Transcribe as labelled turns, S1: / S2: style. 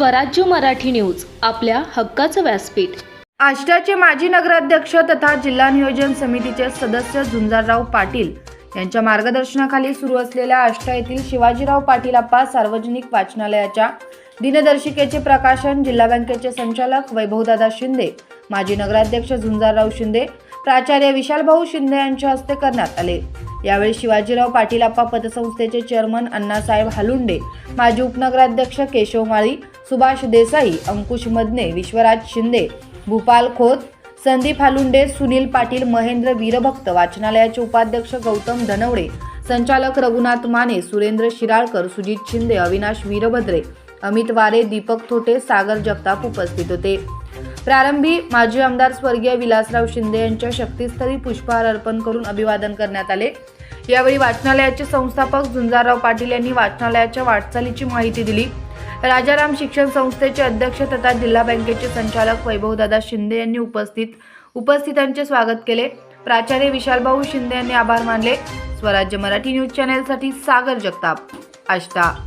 S1: स्वराज्य मराठी न्यूज आपल्या हक्काचं व्यासपीठ.
S2: आष्टाचे माजी नगराध्यक्ष तथा जिल्हा नियोजन समितीचे सदस्य झुंजारराव पाटील यांच्या मार्गदर्शनाखाली सुरू असलेल्या आष्टा येथील शिवाजीराव पाटील अप्पा सार्वजनिक वाचनालयाच्या दिनदर्शिकेचे प्रकाशन जिल्हा बँकेचे संचालक वैभवदादा शिंदे माजी नगराध्यक्ष झुंजारराव शिंदे प्राचार्य विशालभाऊ शिंदे यांच्या हस्ते करण्यात आले. यावेळी शिवाजीराव पाटील अप्पा पतसंस्थेचे चेअरमन अण्णासाहेब हालुंडे माजी उपनगराध्यक्ष केशव माळी सुभाष देसाई अंकुश मदने विश्वराज शिंदे भूपाल खोत संदीप हालुंडे सुनील पाटील महेंद्र वीरभक्त वाचनालयाचे उपाध्यक्ष गौतम धनवडे संचालक रघुनाथ माने सुरेंद्र शिराळकर सुजित शिंदे अविनाश वीरभद्रे अमित वारे दीपक थोटे सागर जगताप उपस्थित होते. प्रारंभी माजी आमदार स्वर्गीय विलासराव शिंदे यांच्या शक्तीस्थळी पुष्पहार अर्पण करून अभिवादन करण्यात आले. यावेळी वाचनालयाचे संस्थापक झुंजारराव पाटील यांनी वाचनालयाच्या वाटचालीची माहिती दिली. राजाराम शिक्षण संस्थेचे अध्यक्ष तथा जिल्हा बँकेचे संचालक वैभवदादा शिंदे यांनी उपस्थित उपस्थितांचे स्वागत केले. प्राचार्य विशालभाऊ शिंदे यांनी आभार मानले. स्वराज्य मराठी न्यूज चॅनेलसाठी सागर जगताप. आष्टा.